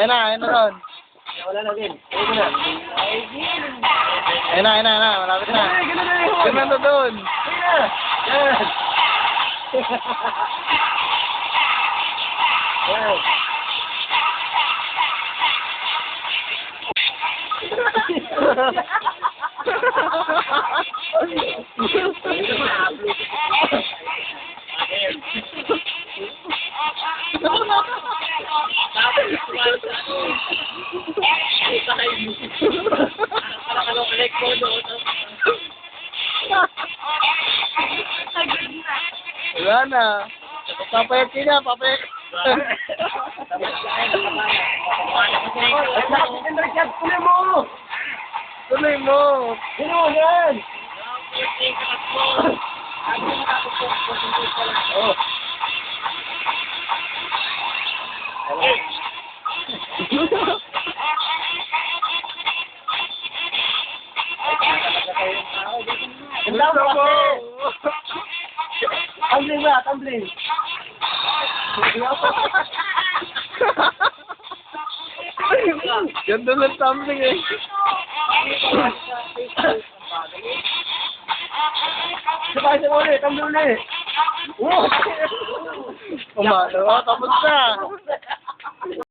Ayun na, ayun na doon. Wala na din. Ayun na. Ayun na, ayun na, ayun na. Malapit na. Ay, ganun na doon. Ayun na. Yan. Yan. Wala na. Papayag ka na, papayag. Tuloy mo! Tuloy mo. Yan? Oh. Ganda mo kasi. Tumbling ba? Tumbling. Ganda ng tumbling eh. Sabay sa ulit. Tumbling ulit. Oh! Umano, oh, tapos na.